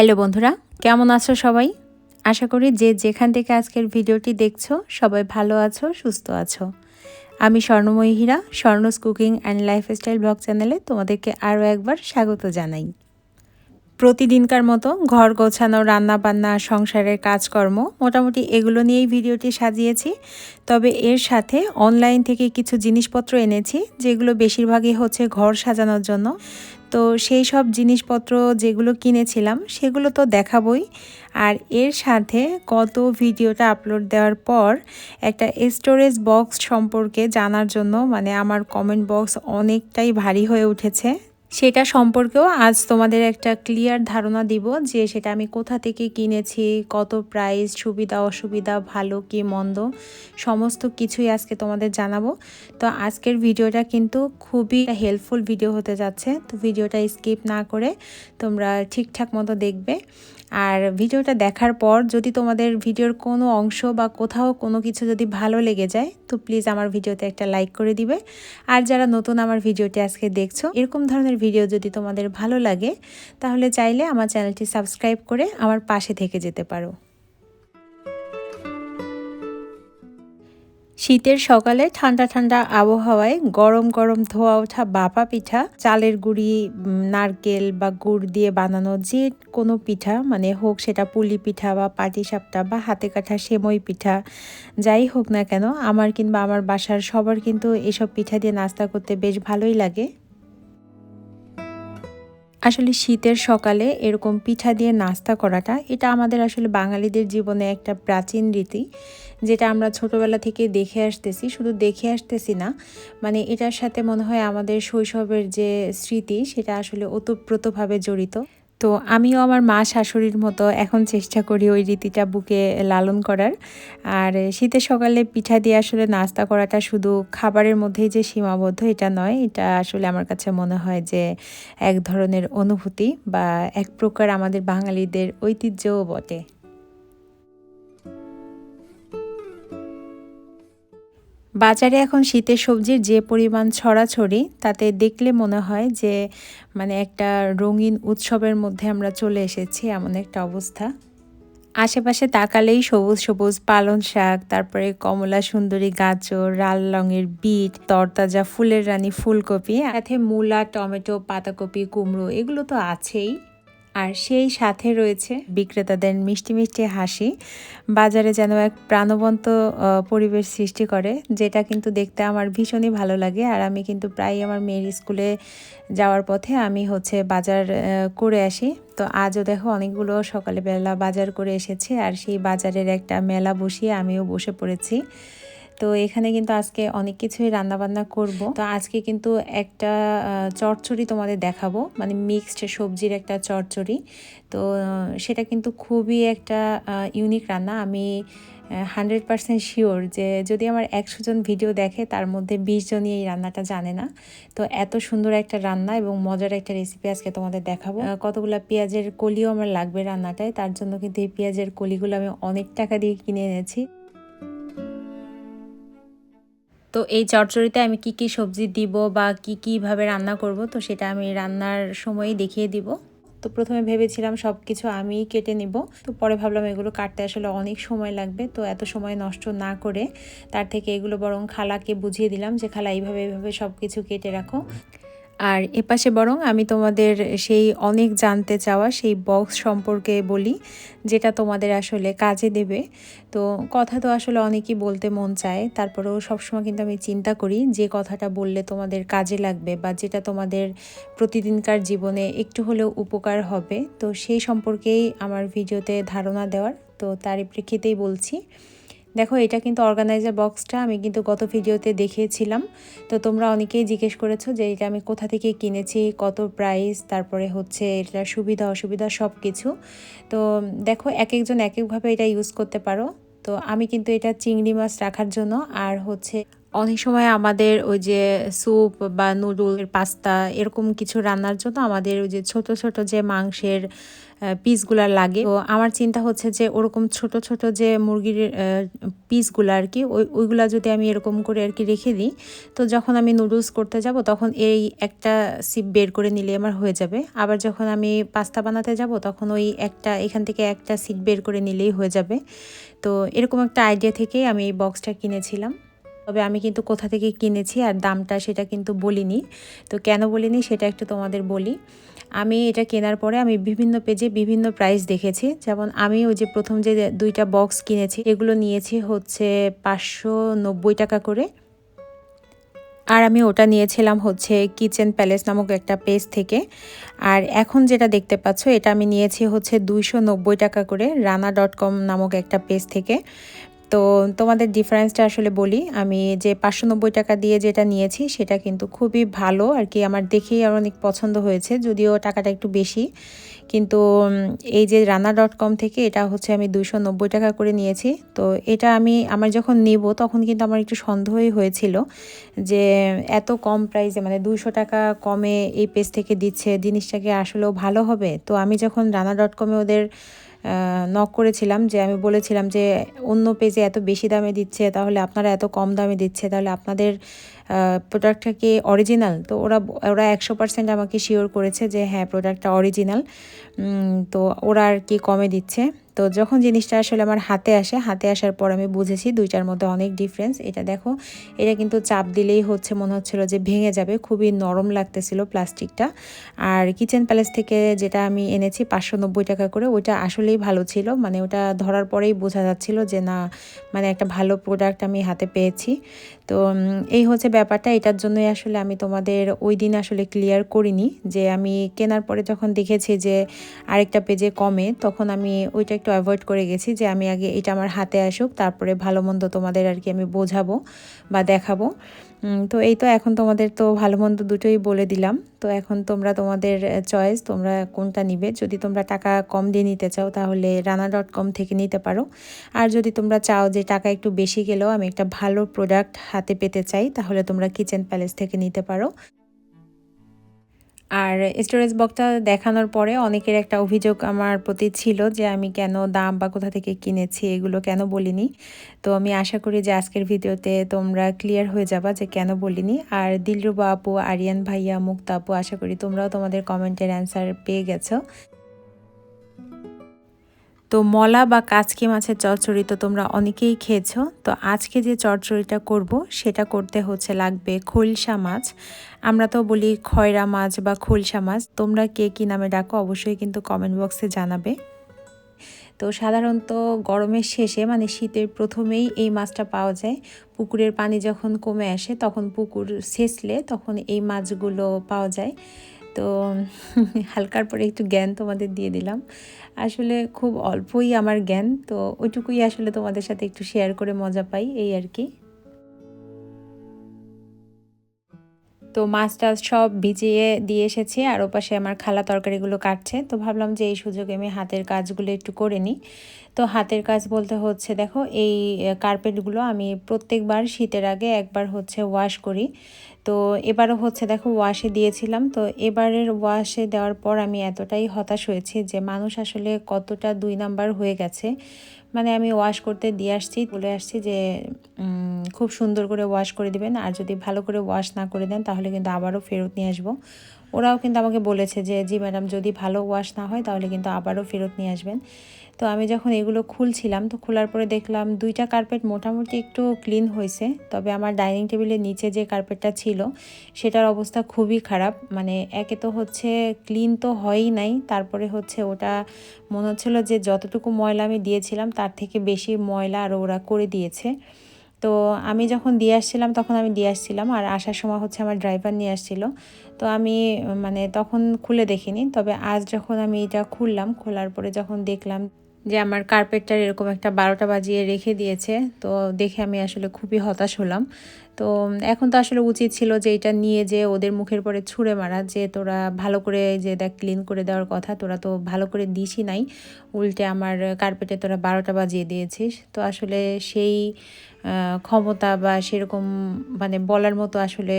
Hello বন্ধুরা, কেমন আছো সবাই? আশা করি যে যেখান থেকে আজকের ভিডিওটি দেখছ, সবাই ভালো আছো, সুস্থ আছো। আমি Swarnamoyee Hira, স্বর্ণস cooking and lifestyle blog চ্যানেলে তোমাদেরকে আরও একবার স্বাগত জানাই। প্রতিদিনকার মতো ঘর গোছানো রান্না বান্না সংসারের কাজকর্ম, মোটামুটি এগুলো নিয়েই ভিডিওটি সাজিয়েছি। তবে এর সাথে অনলাইন থেকে কিছু জিনিসপত্র এনেছি, যেগুলো বেশিরভাগই হচ্ছে ঘর সাজানোর জন্য। তো সেই সব জিনিসপত্র যেগুলো কিনেছিলাম, সেগুলো তো দেখাবই। আর এর সাথে কত ভিডিওটা আপলোড দেওয়ার পর একটা স্টোরেজ বক্স সম্পর্কে জানার জন্য মানে আমার কমেন্ট বক্স অনেকটাই ভারী হয়ে উঠেছে। সেটা সম্পর্কেও আজ তোমাদের একটা ক্লিয়ার ধারণা দিব যে সেটা আমি কোথা থেকে কিনেছি, কত প্রাইস সুবিধা, অসুবিধা, ভালো কি মন্দ, সমস্ত কিছুই আজকে তোমাদের জানাব। তো আজকের ভিডিওটা কিন্তু খুবই হেল্পফুল ভিডিও হতে যাচ্ছে, তো ভিডিওটা স্কিপ না করে তোমরা ঠিকঠাক মতো দেখবে। আর ভিডিওটা দেখার পর যদি তোমাদের ভিডিওর কোনো অংশ বা কোথাও কোনো কিছু যদি ভালো লেগে যায়, তো প্লিজ আমার ভিডিওতে একটা লাইক করে দিবে। আর যারা নতুন আমার ভিডিওটি আজকে দেখছ, এরকম ধরনের ভিডিও যদি তোমাদের ভালো লাগে, তাহলে চাইলে আমার চ্যানেলটি সাবস্ক্রাইব করে আমার পাশে থেকে যেতে পারো। শীতের সকালে ঠান্ডা ঠান্ডা আবহাওয়ায় গরম গরম ধোয়া ওঠা বাপা পিঠা, চালের গুড়ি নারকেল বা গুড় দিয়ে বানানো যে কোনো পিঠা মানে হোক সেটা পুলি পিঠা বা পাটিসাপটা বা হাতে কাঠা সেমই পিঠা, যাই হোক না কেন, আমার কিংবা আমার বাসার সবার কিন্তু এসব পিঠা দিয়ে নাস্তা করতে বেশ ভালোই লাগে। আসলে শীতের সকালে এরকম পিঠা দিয়ে নাস্তা করাটা, এটা আমাদের আসলে বাঙালিদের জীবনে একটা প্রাচীন রীতি, যেটা আমরা ছোটবেলা থেকে দেখে আসতেছি, শুধু দেখে আসতেছি না। মানে এটার সাথে মনে হয় আমাদের শৈশবের যে স্মৃতি, সেটা আসলে ওতপ্রোতভাবে জড়িত। তো আমিও আমার মা শাশুড়ির মতো এখন চেষ্টা করি ওই রীতিটা বুকে লালন করার। আর শীতের সকালে পিঠা দিয়ে আসলে নাস্তা করাটা শুধু খাবারের মধ্যেই যে সীমাবদ্ধ এটা নয়, এটা আসলে আমার কাছে মনে হয় যে এক ধরনের অনুভূতি বা এক প্রকার আমাদের বাঙালিদের ঐতিহ্যও বটে। বাজারে এখন শীতের সবজির যে পরিমাণ ছড়াছড়ি, তাতে দেখলে মনে হয় যে মানে একটা রঙিন উৎসবের মধ্যে আমরা চলে এসেছি এমন একটা অবস্থা। আশেপাশে তাকালেই সবুজ সবুজ পালন শাক, তারপরে কমলা সুন্দরী গাজর, লাল রঙের বিট, তরতাজা ফুলের রানী ফুলকপি, সাথে মূলা, টমেটো, পাতাকপি, কুমড়ো, এগুলো তো আছেই। আর সেই সাথে রয়েছে বিক্রেতাদের মিষ্টি মিষ্টি হাসি। বাজারে যেন এক প্রাণবন্ত পরিবেশ সৃষ্টি করে, যেটা কিন্তু দেখতে আমার ভীষণই ভালো লাগে। আর আমি কিন্তু প্রায় আমার মেয়ের স্কুলে যাওয়ার পথে আমি হচ্ছে বাজার করে আসি। তো আজও দেখো অনেকগুলো সকালে বেলা বাজার করে এসেছি। আর সেই বাজারের একটা মেলা বসিয়ে আমিও বসে পড়েছি। তো এখানে কিন্তু আজকে অনেক কিছুই রান্নাবান্না করব। তো আজকে কিন্তু একটা চচ্চড়ি তোমাদের দেখাবো। মানে মিক্সড সবজির একটা চচ্চড়ি। তো, সেটা কিন্তু খুবই একটা ইউনিক রান্না। আমি হান্ড্রেড পারসেন্ট শিওর যে যদি আমার একশো জন ভিডিও দেখে, তার মধ্যে বিশ জনই এই রান্নাটা জানে না। তো এত সুন্দর একটা রান্না এবং মজার একটা রেসিপি আজকে তোমাদের দেখাবো। কতগুলো পেঁয়াজের কলিও আমার লাগবে রান্নাটায়। তার জন্য কিন্তু এই পেঁয়াজের কলিগুলো আমি অনেক টাকা দিয়ে কিনে এনেছি। তো এই চচ্চড়িতে আমি কি কি সবজি দিব বা কি কীভাবে রান্না করব, তো সেটা আমি রান্নার সময়ই দেখিয়ে দিব। তো প্রথমে ভেবেছিলাম সব কিছু আমিই কেটে নিব। তো পরে ভাবলাম এগুলো কাটতে আসলে অনেক সময় লাগবে, তো এত সময় নষ্ট না করে তার থেকে এগুলো বরং খালাকে বুঝিয়ে দিলাম যে, খালা এইভাবে এইভাবে সব কিছু কেটে রাখো। আর এপাশে বরং আমি তোমাদের সেই অনেক জানতে চাওয়া, সেই বক্স সম্পর্কে বলি, যেটা তোমাদের আসলে কাজে দেবে। তো কথা তো আসলে অনেকেই বলতে মন চায়, তারপরেও সবসময় কিন্তু আমি চিন্তা করি যে কথাটা বললে তোমাদের কাজে লাগবে বা যেটা তোমাদের প্রতিদিনকার জীবনে একটু হলেও উপকার হবে। তো সেই সম্পর্কেই আমার ভিডিওতে ধারণা দেওয়ার, তো তারই প্রেক্ষিতেই বলছি। দেখো, এটা কিন্তু অর্গানাইজার বক্সটা আমি কিন্তু গত ভিডিওতে দেখিয়েছিলাম। তো তোমরা অনেকেই জিজ্ঞেস করেছ যে এটা আমি কোথা থেকে কিনেছি, কত প্রাইস তারপরে হচ্ছে এটার সুবিধা, অসুবিধা সব কিছু তো দেখো এক একজন এক একভাবে এটা ইউজ করতে পারো। তো আমি কিন্তু এটা চিংড়ি মাছ রাখার জন্য আর হচ্ছে অনেক সময় আমাদের ওই যে স্যুপ বা নুডল পাস্তা এরকম কিছু রান্নার জন্য আমাদের ওই যে ছোট ছোট যে মাংসের পিসগুলা লাগে। তো আমার চিন্তা হচ্ছে যে ওরকম ছোট ছোট যে মুরগির পিসগুলো আর কি, ওই, ওইগুলা যদি আমি এরকম করে আর কি রেখে দিই, তো যখন আমি নুডলস করতে যাব তখন এই একটা সিপ বের করে নিলে আমার হয়ে যাবে। আবার যখন আমি পাস্তা বানাতে যাব তখন ওই একটা, এখান থেকে একটা সিট বের করে নিলেই হয়ে যাবে। তো এরকম একটা আইডিয়া থেকেই আমি এই বক্সটা কিনেছিলাম। তবে আমি কিন্তু কোথা থেকে কিনেছি আর দামটা সেটা কিন্তু বলিনি। তো কেন বলিনি সেটা একটু তোমাদের বলি। আমি এটা কেনার পরে আমি বিভিন্ন পেজে বিভিন্ন প্রাইস দেখেছি। যেমন আমি ওই যে প্রথম যে দুইটা বক্স কিনেছি, এগুলো নিয়েছি হচ্ছে পাঁচশো নব্বই টাকা করে। আর আমি ওটা নিয়েছিলাম হচ্ছে কিচেন প্যালেস নামক একটা পেজ থেকে। আর এখন যেটা দেখতে পাচ্ছ, এটা আমি নিয়েছি হচ্ছে দুইশো নব্বই টাকা করে রানা ডট কম নামক একটা পেজ থেকে। তো তোমাদের ডিফারেন্সটা আসলে বলি। আমি যে পাঁচশো নব্বই টাকা দিয়ে যেটা নিয়েছি, সেটা কিন্তু খুবই ভালো। আর কি আমার দেখেই অনেক পছন্দ হয়েছে, যদিও টাকাটা একটু বেশি। কিন্তু এই যে রানা ডট কম থেকে এটা হচ্ছে আমি দুশো নব্বই টাকা করে নিয়েছি। তো এটা আমি, আমার যখন নেব, তখন কিন্তু আমার একটু সন্দেহই হয়েছিল যে এত কম প্রাইসে মানে দুশো টাকা কমে এই পেজ থেকে দিচ্ছে, জিনিসটাকে আসলেও ভালো হবে? তো আমি যখন রানা ডট কমে ওদের নক করেছিলাম যে আমি বলেছিলাম যে অন্য পেজে এত বেশি দামে দিচ্ছে, তাহলে আপনারা এত কম দামে দিচ্ছে, তাহলে আপনাদের প্রোডাক্টটা কি অরিজিনাল তো ওরা ওরা একশো পার্সেন্ট আমাকে শিওর করেছে যে হ্যাঁ প্রোডাক্টটা অরিজিনাল তো ওরা আর কি কমে দিচ্ছে। তো যখন জিনিসটা আসলে আমার হাতে আসে, হাতে আসার পর আমি বুঝেছি দুইটার মধ্যে অনেক ডিফারেন্স এটা দেখো, এটা কিন্তু চাপ দিলেই হচ্ছে, মনে হচ্ছিল যে ভেঙে যাবে, খুবই নরম লাগতেছিল প্লাস্টিকটা আর কিচেন প্যালেস থেকে যেটা আমি এনেছি পাঁচশো নব্বই টাকা করে, ওইটা আসলেই ভালো ছিল। মানে ওটা ধরার পরেই বোঝা যাচ্ছিল যে না মানে একটা ভালো প্রোডাক্ট আমি হাতে পেয়েছি। তো এই হচ্ছে ব্যাপারটা। এটার জন্যই আসলে আমি তোমাদের ওই দিন আসলে ক্লিয়ার করিনি যে আমি কেনার পরে যখন দেখেছি যে আরেকটা পেজে কমে, তখন আমি ওইটা একটু অ্যাভয়েড করে গেছি যে আমি আগে এটা আমার হাতে আসুক, তারপরে ভালো মন্দ তোমাদের আর কি আমি বোঝাবো বা দেখাবো। তো এই তো এখন তোমাদের তো ভালো মন্দ দুটোই বলে দিলাম। তো এখন তোমরা তোমাদের চয়েস তোমরা কোনটা নিবে। যদি তোমরা টাকা কম দিয়ে নিতে চাও, তাহলে রানা ডট কম থেকে নিতে পারো। আর যদি তোমরা চাও যে টাকা একটু বেশি গেলেও আমি একটা ভালো প্রোডাক্ট হাতে পেতে চাই, তাহলে তোমরা কিচেন প্যালেস থেকে নিতে পারো। আর স্টোরেজ বক্সটা দেখানোর পরে অনেকের একটা অভিযোগ আমার প্রতি ছিল যে আমি কেন দাম বা কোথা থেকে কিনেছি এগুলো কেন বলিনি। তো আমি আশা করি যে আজকের ভিডিওতে তোমরা ক্লিয়ার হয়ে যাবা যে কেন বলিনি। আর দিলরুবা আপু, আরিয়ান ভাইয়া মুক্তা আপু আশা করি তোমরাও তোমাদের কমেন্টের অ্যান্সার পেয়ে গেছো। তো মলা বা কাচকি মাছের চচ্চড়ি তো তোমরা অনেকেই খেয়েছো। তো আজকে যে চচ্চড়িটা করব, সেটা করতে হচ্ছে লাগবে খোলসা মাছ। আমরা তো বলি খয়রা মাছ বা খোলসা মাছ। তোমরা কে কী নামে ডাকো অবশ্যই কিন্তু কমেন্ট বক্সে জানাবে। তো সাধারণত গরমের শেষে মানে শীতের প্রথমেই এই মাছটা পাওয়া যায়। পুকুরের পানি যখন কমে আসে, তখন পুকুর ছেঁচলে তখন এই মাছগুলো পাওয়া যায়। তো হালকার পরে একটু জ্ঞান তোমাদের দিয়ে দিলাম। আসলে খুব অল্পই আমার জ্ঞান, তো ওইটুকুই আসলে তোমাদের সাথে একটু শেয়ার করে মজা পাই, এই আর কি। তো মাছ টাছ সব ভিজিয়ে দিয়ে এসেছি আর ওপাশে আমার খালা তরকারিগুলো কাটছে। তো ভাবলাম যে এই সুযোগে আমি হাতের কাজগুলো একটু করে নিই। তো হাতের কাজ বলতে হচ্ছে, দেখো এই কার্পেটগুলো আমি প্রত্যেকবার শীতের আগে একবার হচ্ছে ওয়াশ করি। তো এবারও হচ্ছে, দেখো ওয়াশে দিয়েছিলাম। তো এবারের ওয়াশে দেওয়ার পর আমি এতটাই হতাশ হয়েছি যে মানুষ আসলে কতটা দুই নাম্বার হয়ে গেছে। মানে আমি ওয়াশ করতে দিয়ে আসছি, বলে আসছি যে খুব সুন্দর করে ওয়াশ করে দিবেন। আর যদি ভালো করে ওয়াশ না করে দেন, তাহলে কিন্তু আবারও ফেরত নিয়ে আসব। ওরাও কিন্তু আমাকে বলেছে যে, জি ম্যাডাম, যদি ভালো ওয়াশ না হয় তাহলে কিন্তু আবারও ফেরত নিয়ে আসবেন। তো আমি যখন এগুলো খুলছিলাম, তো খোলার পরে দেখলাম দুইটা কার্পেট মোটামুটি একটু ক্লিন হয়েছে। তবে আমার ডাইনিং টেবিলের নিচে যে কার্পেটটা ছিল, সেটার অবস্থা খুবই খারাপ। মানে একে তো হচ্ছে ক্লিন তো হয়ই নাই, তারপরে হচ্ছে ওটা মনে হচ্ছিল যে যতটুকু ময়লা আমি দিয়েছিলাম, তার থেকে বেশি ময়লা আর ওরা করে দিয়েছে। তো আমি যখন দিয়ে আসছিলাম, তখন আমি দিয়ে আসছিলাম আর আসার সময় হচ্ছে আমার ড্রাইভার নিয়ে আসছিল। তো আমি মানে তখন খুলে দেখিনি, তবে আজ যখন আমি এটা খুললাম, খোলার পরে যখন দেখলাম যে আমার কার্পেটটার এরকম একটা বারোটা বাজিয়ে রেখে দিয়েছে, তো দেখে আমি আসলে খুবই হতাশ হলাম। তো এখন তো আসলে উচিত ছিল যে এটা নিয়ে যে ওদের মুখের পরে ছুঁড়ে মারা, যে তোরা ভালো করে যে দেখ ক্লিন করে দেওয়ার কথা, তোরা তো ভালো করে দিসই নাই। উল্টে আমার কার্পেটে তোরা বারোটা বাজিয়ে দিয়েছিস। তো আসলে সেই ক্ষমতা বা সেরকম মানে বলার মতো আসলে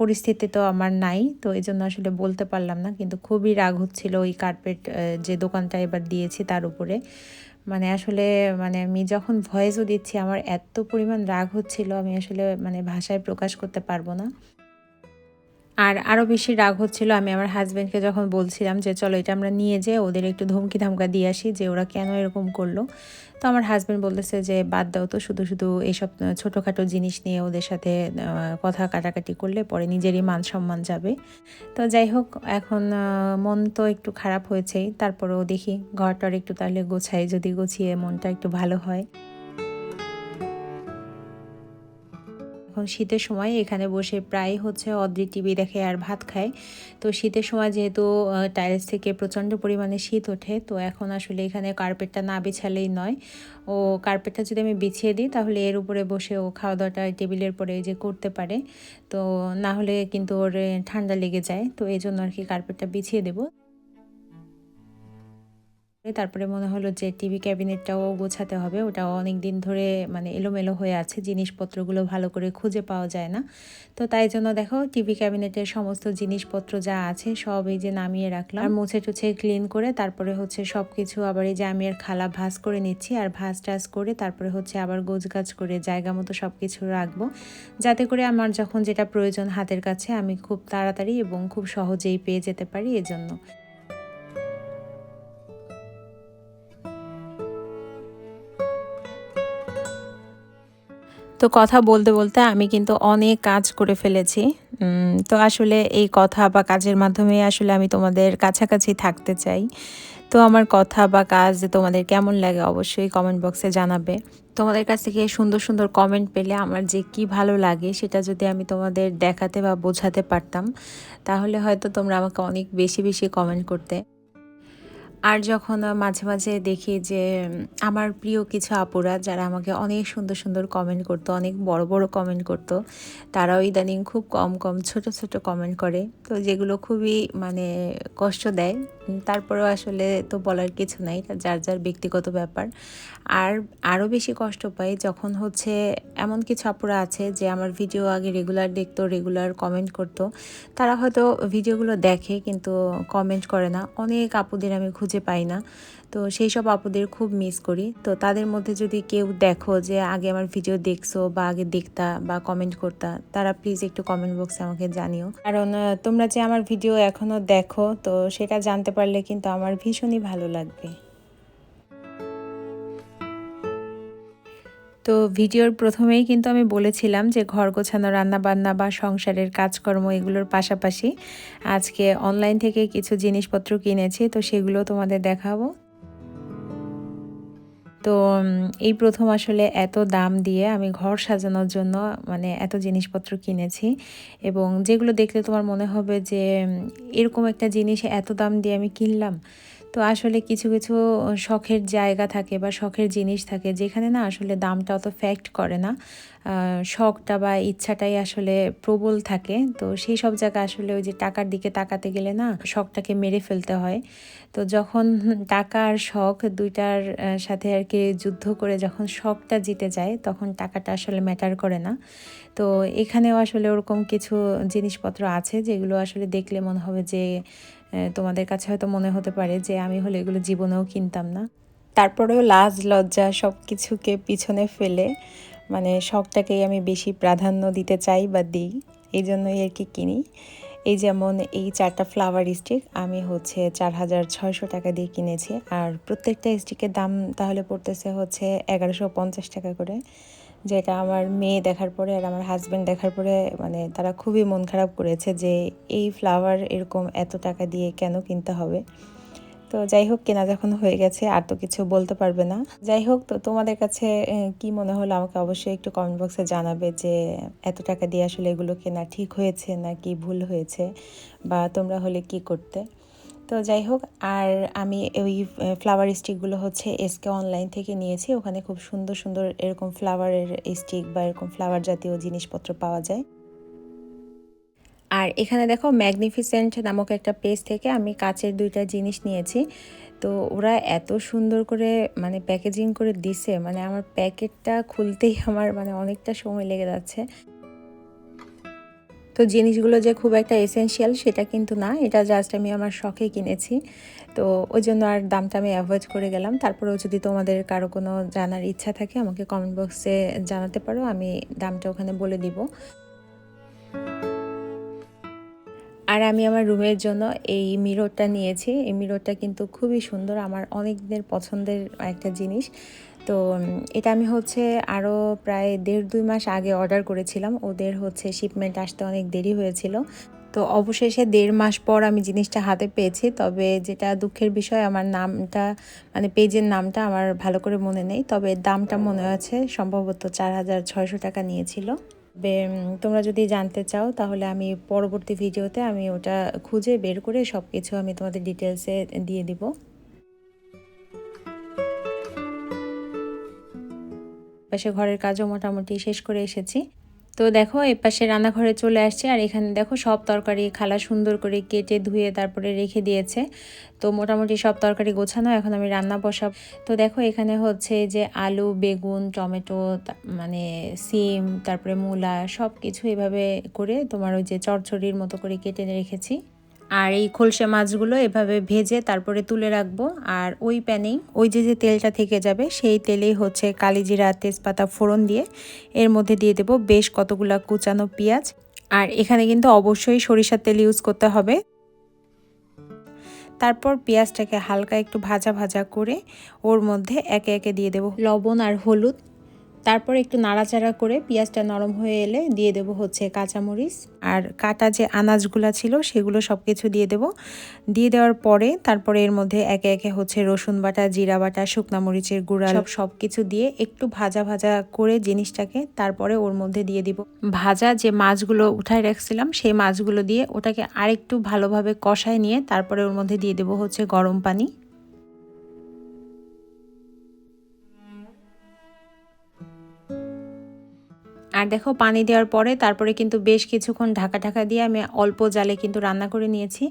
পরিস্থিতি তো আমার নাই। তো এই জন্য আসলে বলতে পারলাম না। কিন্তু খুবই রাগ হচ্ছিল ওই কার্পেট যে দোকানটা এবার দিয়েছি তার উপরে। মানে আসলে মানে আমি যখন ভয়েসও দিচ্ছি, আমার এত পরিমাণ রাগ হচ্ছিল, আমি আসলে মানে ভাষায় প্রকাশ করতে পারব না। আর আরও বেশি রাগ হচ্ছিল, আমি আমার হাজব্যান্ডকে যখন বলছিলাম যে, চলো এটা আমরা নিয়ে যেয়ে ওদের একটু ধমকি ধামকা দিয়ে আসি যে, ওরা কেন এরকম করল? তো আমার হাজব্যান্ড বলতেছে যে, বাদ দাও তো, শুধু শুধু এইসব ছোটোখাটো জিনিস নিয়ে ওদের সাথে কথা কাটাকাটি করলে পরে নিজেরই মান সম্মান যাবে। তো যাই হোক, এখন মন তো একটু খারাপ হয়েছেই, তারপরেও দেখি ঘরটার একটু তাহলে গোছাই, যদি গুছিয়ে মনটা একটু ভালো হয়। এখন শীতের সময় এখানে বসে প্রায় হচ্ছে অদ্রি টিভি দেখে আর ভাত খায়। তো শীতের সময় যেহেতু টাইলস থেকে প্রচণ্ড পরিমাণে শীত ওঠে, তো এখন আসলে এখানে কার্পেটটা না বিছালেই নয়। ও কার্পেটটা যদি আমি বিছিয়ে দিই, তাহলে এর উপরে বসে ও খাওয়া দাওয়াটা টেবিলের পরে যে করতে পারে। তো না হলে কিন্তু ওর ঠান্ডা লেগে যায়। তো এই জন্য আর কি কার্পেটটা বিছিয়ে দেবো। তারপরে মনে হলো যে টিভি ক্যাবিনেটটাও গোছাতে হবে। ওটাও অনেক দিন ধরে মানে এলোমেলো হয়ে আছে, জিনিসপত্রগুলো ভালো করে খুঁজে পাওয়া যায় না। তো তাই জন্য দেখো টিভি ক্যাবিনেটের সমস্ত জিনিসপত্র যা আছে সব এই যে নামিয়ে রাখলাম। আর মুছে টুছে ক্লিন করে তারপরে হচ্ছে সব কিছু আবার এই যে আমি আর খালা ভাজ করে নিচ্ছি, আর ভাজ টাজ করে তারপরে হচ্ছে আবার গোছ গাছ করে জায়গা মতো সব কিছু রাখব। যাতে করে আমার যখন যেটা প্রয়োজন হাতের কাছে আমি খুব তাড়াতাড়ি এবং খুব সহজেই পেয়ে যেতে পারি এজন্য। তো কথা বলতে বলতে আমি কিন্তু অনেক কাজ করে ফেলেছি। তো আসলে এই কথা বা কাজের মাধ্যমে আসলে আমি তোমাদের কাছাকাছি থাকতে চাই। তো আমার কথা বা কাজ তোমাদের কেমন লাগে অবশ্যই কমেন্ট বক্সে জানাবে। তোমাদের কাছ থেকে সুন্দর সুন্দর কমেন্ট পেলে আমার যে কি ভালো লাগে সেটা যদি আমি তোমাদের দেখাতে বা বোঝাতে পারতাম, তাহলে হয়তো তোমরা আমাকে অনেক বেশি বেশি কমেন্ট করতে। আর যখন মাঝে মাঝে দেখি যে আমার প্রিয় কিছু আপুরা যারা আমাকে অনেক সুন্দর সুন্দর কমেন্ট করতো, অনেক বড় বড় কমেন্ট করতো, তারাও ইদানিং খুব কম কম ছোট ছোট কমেন্ট করে। তো যেগুলো খুবই মানে কষ্ট দেয়। তারপরেও আসলে তো বলার কিছু নাই, যার যার ব্যক্তিগত ব্যাপার। আর আরও বেশি কষ্ট পাই যখন হচ্ছে এমন কিছু আপুরা আছে যে, আমার ভিডিও আগে রেগুলার দেখতো রেগুলার কমেন্ট করতো। তারা হয়তো ভিডিওগুলো দেখে কিন্তু কমেন্ট করে না। অনেক আপুদের আমি খুঁজে পাই না। তো সেই সব আপুদের খুব মিস করি। তো তাদের মধ্যে যদি কেউ দেখো যে আগে আমার ভিডিও দেখছ বা আগে দেখতা বা কমেন্ট করতা, তারা প্লিজ একটু কমেন্ট বক্সে আমাকে জানিও। কারণ তোমরা যে আমার ভিডিও এখনও দেখো, তো সেটা জানতে পারলে কিন্তু আমার ভীষণই ভালো লাগবে। তো ভিডিওর প্রথমেই কিন্তু আমি বলেছিলাম যে ঘর গোছানো, রান্নাবান্না বা সংসারের কাজকর্ম এগুলোর পাশাপাশি আজকে অনলাইন থেকে কিছু জিনিসপত্র কিনেছি, তো সেগুলো তোমাদের দেখাবো। তো এই প্রথম আসলে এত দাম দিয়ে আমি ঘর সাজানোর জন্য মানে এত জিনিসপত্র কিনেছি এবং যেগুলো দেখলে তোমার মনে হবে যে এরকম একটা জিনিস এত দাম দিয়ে আমি কিনলাম তো আসলে কিছু কিছু শখের জায়গা থাকে বা শখের জিনিস থাকে যেখানে না আসলে দামটা অত ফ্যাক্ট করে না। শখটা বা ইচ্ছাটাই আসলে প্রবল থাকে। তো সেই সব জায়গায় আসলে ওই যে টাকার দিকে তাকাতে গেলে না শখটাকে মেরে ফেলতে হয়। তো যখন টাকা আর শখ দুইটার সাথে আর কি যুদ্ধ করে যখন শখটা জিতে যায় তখন টাকাটা আসলে ম্যাটার করে না। তো এখানেও আসলে ওরকম কিছু জিনিসপত্র আছে যেগুলো আসলে দেখলে মনে হবে যে তোমাদের কাছে হয়তো মনে হতে পারে যে আমি হলে এগুলো জীবনেও কিনতাম না। তারপরেও লাজ, লজ্জা সব কিছুকে পিছনে ফেলে মানে শখটাকেই আমি বেশি প্রাধান্য দিতে চাই বা দিই, এই জন্যই আর কি কিনি। এই যেমন এই চারটা ফ্লাওয়ার স্টিক আমি হচ্ছে চার হাজার ছয়শো টাকা দিয়ে কিনেছি, আর প্রত্যেকটা স্টিকের দাম তাহলে পড়তেছে হচ্ছে এগারোশো পঞ্চাশ টাকা করে। যেটা আমার মেয়ে দেখার পরে আর আমার হাজব্যান্ড দেখার পরে মানে তারা খুবই মন খারাপ করেছে যে এই ফ্লাওয়ার এরকম এত টাকা দিয়ে কেন কিনতে হবে। তো যাই হোক, কেনা যখন হয়ে গেছে, আর তো কিছু বলতে পারবে না। যাই হোক, তো তোমাদের কাছে কি মনে হলো? আমাকে অবশ্যই একটু কমেন্ট বক্সে জানাবে যে এত টাকা দিয়ে আসলে এগুলো কেনা ঠিক হয়েছে না কি ভুল হয়েছে? বা তোমরা হলে কি করতে? তো যাই হোক, আর আমি ওই ফ্লাওয়ার স্টিকগুলো হচ্ছে এসকে অনলাইন থেকে নিয়েছি। ওখানে খুব সুন্দর সুন্দর এরকম ফ্লাওয়ারের স্টিক বা এরকম ফ্লাওয়ার জাতীয় জিনিসপত্র পাওয়া যায়। আর এখানে দেখো ম্যাগনিফিসেন্ট নামক একটা পেজ থেকে আমি কাচের দুইটা জিনিস নিয়েছি। তো ওরা এত সুন্দর করে মানে প্যাকেজিং করে দিছে মানে আমার প্যাকেটটা খুলতেই আমার মানে অনেকটা সময় লেগে যাচ্ছে। তো জিনিসগুলো যে খুব একটা এসেনশিয়াল সেটা কিন্তু না। এটা জাস্ট আমি আমার শখে কিনেছি। তো ওই জন্য আর দামটা আমি অ্যাভয়েড করে গেলাম। তারপরেও যদি তোমাদের কারও কোনো জানার ইচ্ছা থাকে, আমাকে কমেন্ট বক্সে জানাতে পারো। আমি দামটা ওখানে বলে দিব। আর আমি আমার রুমের জন্য এই মিররটা নিয়েছি। এই মিররটা কিন্তু খুবই সুন্দর। আমার অনেক দিনের পছন্দের একটা জিনিস। তো এটা আমি হচ্ছে আরও প্রায় দেড় দুই মাস আগে অর্ডার করেছিলাম। ওদের হচ্ছে শিপমেন্ট আসতে অনেক দেরি হয়েছিল। তো অবশেষে দেড় মাস পর আমি জিনিসটা হাতে পেয়েছি। তবে যেটা দুঃখের বিষয় আমার নামটা মানে পেজের নামটা আমার ভালো করে মনে নেই। তবে দামটা মনে আছে সম্ভবত চার হাজার ছয়শো টাকা নিয়েছিল। তোমরা যদি জানতে চাও তাহলে আমি পরবর্তী ভিডিওতে আমি ওটা খুঁজে বের করে সব কিছু আমি তোমাদের ডিটেলসে দিয়ে দিব। পাশে ঘরের কাজও মোটামুটি শেষ করে এসেছি। তো দেখো এ পাশে রান্নাঘরে চলে আসছে আর এখানে দেখো সব তরকারি খালা সুন্দর করে কেটে ধুয়ে তারপরে রেখে দিয়েছে। তো মোটামুটি সব তরকারি গোছানো, এখন আমি রান্না বসাব। তো দেখো, এখানে হচ্ছে যে আলু, বেগুন, টমেটো মানে সিম, তারপরে মূলা সব কিছু এভাবে করে তোমার ওই যে চড়চড়ির মতো করে কেটে রেখেছি। আর এই খোলসা মাছগুলো এভাবে ভেজে তারপরে তুলে রাখব। আর ওই প্যানেই ওই যে যে তেলটা থেকে যাবে, সেই তেলেই হচ্ছে কালিজিরা তেজপাতা ফোড়ন দিয়ে এর মধ্যে দিয়ে দেব বেশ কতগুলা কুচানো পেঁয়াজ। আর এখানে কিন্তু অবশ্যই সরিষার তেল ইউজ করতে হবে। তারপর পেঁয়াজটাকে হালকা একটু ভাজা ভাজা করে ওর মধ্যে একে একে দিয়ে দেব। লবণ আর হলুদ তারপর একটু নাড়াচাড়া করে পেঁয়াজটা নরম হয়ে এলে দিয়ে দেব হচ্ছে কাঁচামরিচ। আর কাটা যে আনাজগুলো ছিল সেগুলো সব কিছু দিয়ে দেব। দিয়ে দেওয়ার পরে তারপরে এর মধ্যে একে একে হচ্ছে রসুন বাটা জিরা বাটা শুকনা মরিচের গুঁড়া সব সব কিছু দিয়ে একটু ভাজা ভাজা করে জিনিসটাকে তারপরে ওর মধ্যে দিয়ে দিব। ভাজা যে মাছগুলো উঠায় রাখছিলাম সেই মাছগুলো দিয়ে ওটাকে আরেকটু ভালোভাবে কষায় নিয়ে তারপরে ওর মধ্যে দিয়ে দেব হচ্ছে গরম পানি। আর দেখো পানি দেওয়ার পরে তারপরে কিন্তু বেশ কিছুক্ষণ ঢাকা ঢাকা দিয়ে আমি অল্প জালে কিন্তু রান্না করে নিয়েছি।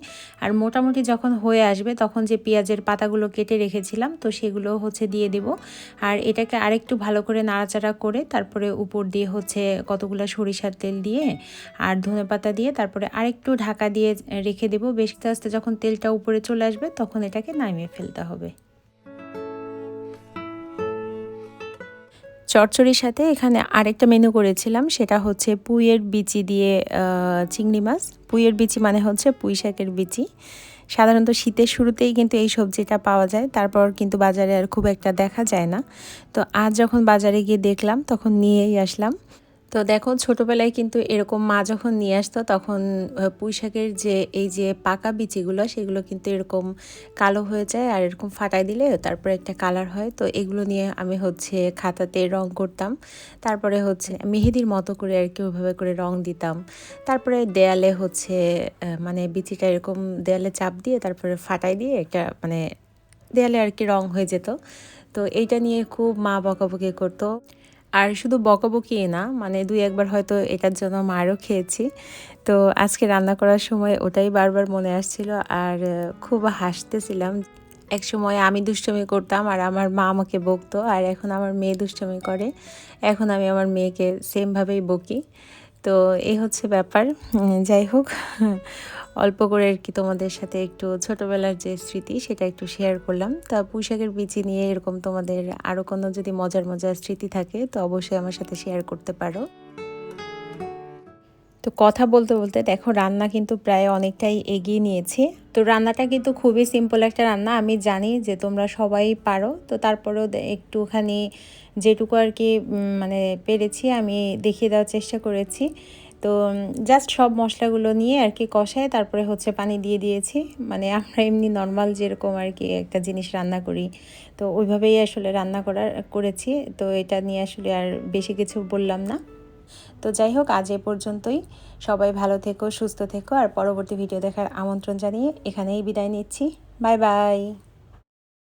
আর মোটামুটি যখন হয়ে আসবে তখন যে পেঁয়াজের পাতাগুলো কেটে রেখেছিলাম তো সেগুলো হচ্ছে দিয়ে দেব। আর এটাকে আরেকটু ভালো করে নাড়াচাড়া করে তারপরে উপর দিয়ে হচ্ছে কতগুলো সরিষার তেল দিয়ে আর ধনে পাতা দিয়ে তারপরে আরেকটু ঢাকা দিয়ে রেখে দেবো। বেশ আস্তে যখন তেলটা উপরে চলে আসবে তখন এটাকে নামিয়ে ফেলতে হবে। চচ্চড়ির সাথে এখানে আরেকটা মেনু করেছিলাম, সেটা হচ্ছে পুইয়ের বিচি দিয়ে চিংড়ি মাছ। পুইয়ের বিচি মানে হচ্ছে পুঁই শাকের বিচি। সাধারণত শীতের শুরুতেই কিন্তু এই সবজিটা পাওয়া যায়, তারপর কিন্তু বাজারে আর খুব একটা দেখা যায় না। তো আজ যখন বাজারে গিয়ে দেখলাম, তখন নিয়েই আসলাম। তো দেখো ছোটোবেলায় কিন্তু এরকম মা যখন নিয়ে আসতো, তখন পুঁইশাকের যে, এই যে পাকা বিচিগুলো, সেগুলো কিন্তু এরকম কালো হয়ে যায় আর এরকম ফাটাই দিলে তারপরে একটা কালার হয়। তো এগুলো নিয়ে আমি হচ্ছে খাতাতে রং করতাম। তারপরে হচ্ছে মেহেদির মতো করে আর কি ওইভাবে করে রং দিতাম। তারপরে দেয়ালে হচ্ছে মানে বিচিটা এরকম দেয়ালে চাপ দিয়ে তারপরে ফাটাই দিয়ে একটা মানে দেয়ালে আর কি রং হয়ে যেত। তো এইটা নিয়ে খুব মা বকাবকি করতো। আর শুধু বকাবকি না মানে দুই একবার হয়তো এটার জন্য মারও খেয়েছি। তো আজকে রান্না করার সময় ওটাই বারবার মনে আসছিল আর খুব হাসতেছিলাম। এক সময় আমি দুষ্টমি করতাম আর আমার মা আমাকে বকতো আর এখন আমার মেয়ে দুষ্টমি করে। এখন আমি আমার মেয়েকে সেমভাবেই বকি। তো এই হচ্ছে ব্যাপার। যাই হোক অল্প করে আর কি তোমাদের সাথে একটু ছোটোবেলার যে স্মৃতি সেটা একটু শেয়ার করলাম। তা পুঁশাকের বিচি নিয়ে এরকম তোমাদের আরও কোনো যদি মজার মজার স্মৃতি থাকে, তো অবশ্যই আমার সাথে শেয়ার করতে পারো। তো কথা বলতে বলতে দেখো রান্না কিন্তু প্রায় অনেকটাই এগিয়ে নিয়েছি। তো রান্নাটা কিন্তু খুবই সিম্পল একটা রান্না, আমি জানি যে তোমরা সবাই পারো। তো তারপরেও একটুখানি যেটুকু আর কি মানে পেরেছি, আমি দেখিয়ে দেওয়ার চেষ্টা করেছি। তো জাস্ট সব মশলাগুলো নিয়ে আর কি কষায় তারপরে হচ্ছে পানি দিয়ে দিয়েছি। মানে আমরা এমনি নর্মাল যেরকম আর কি একটা জিনিস রান্না করি। তো ওইভাবেই আসলে রান্না করার, করেছি। তো এটা নিয়ে আসলে আর বেশি কিছু বললাম না। তো যাই হোক, আজ এ পর্যন্তই। সবাই ভালো থেকো, সুস্থ থেকো। আর পরবর্তী ভিডিও দেখার আমন্ত্রণ জানিয়ে এখানেই বিদায় নিচ্ছি। Bye bye